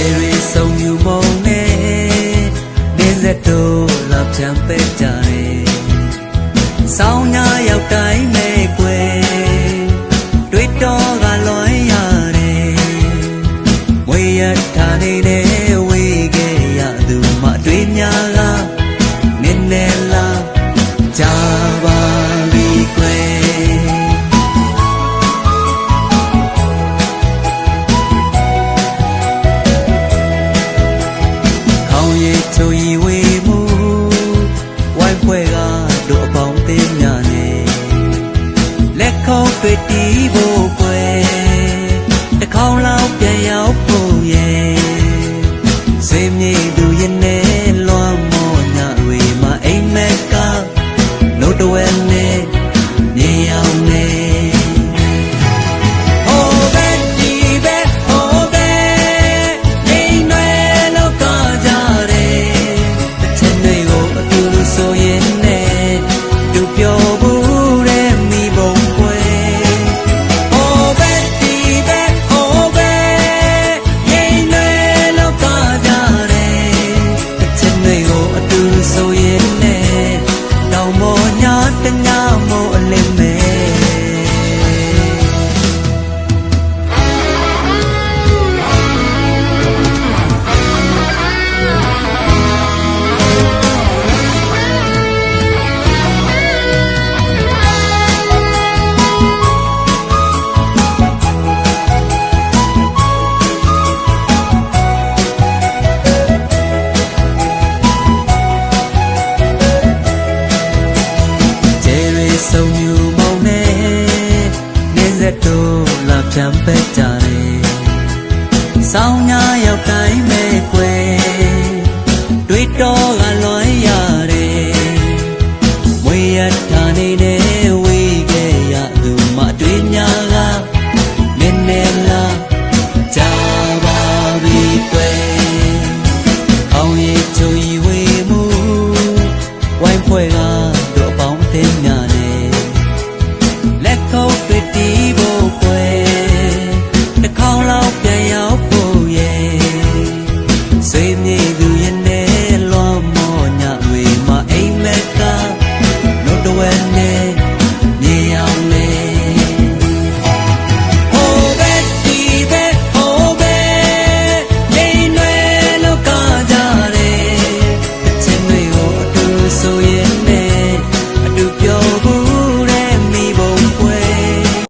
ယ်ရီဆုံးမြူမုံနဲ့နေဆက်တို့လာပြန်ပဲကြတယ်ဆောင်းညာရောက်တိုင်းမဲ့ကွယ်တွေ့တော့ကလွန်ရတယ်မွေရထားနေတဲ့ တွေ့တီးဖို့ပွဲတစ်ခေါက်လောက်ပြန်ရောက် ngọt ngào လက်တို့လာပြန်ပက်ကြတယ်ဆောင်းညာရောက်တိုင်းမဲ့ကွယ်တွေ့တော့ကလွန်ရတယ်မွေရတ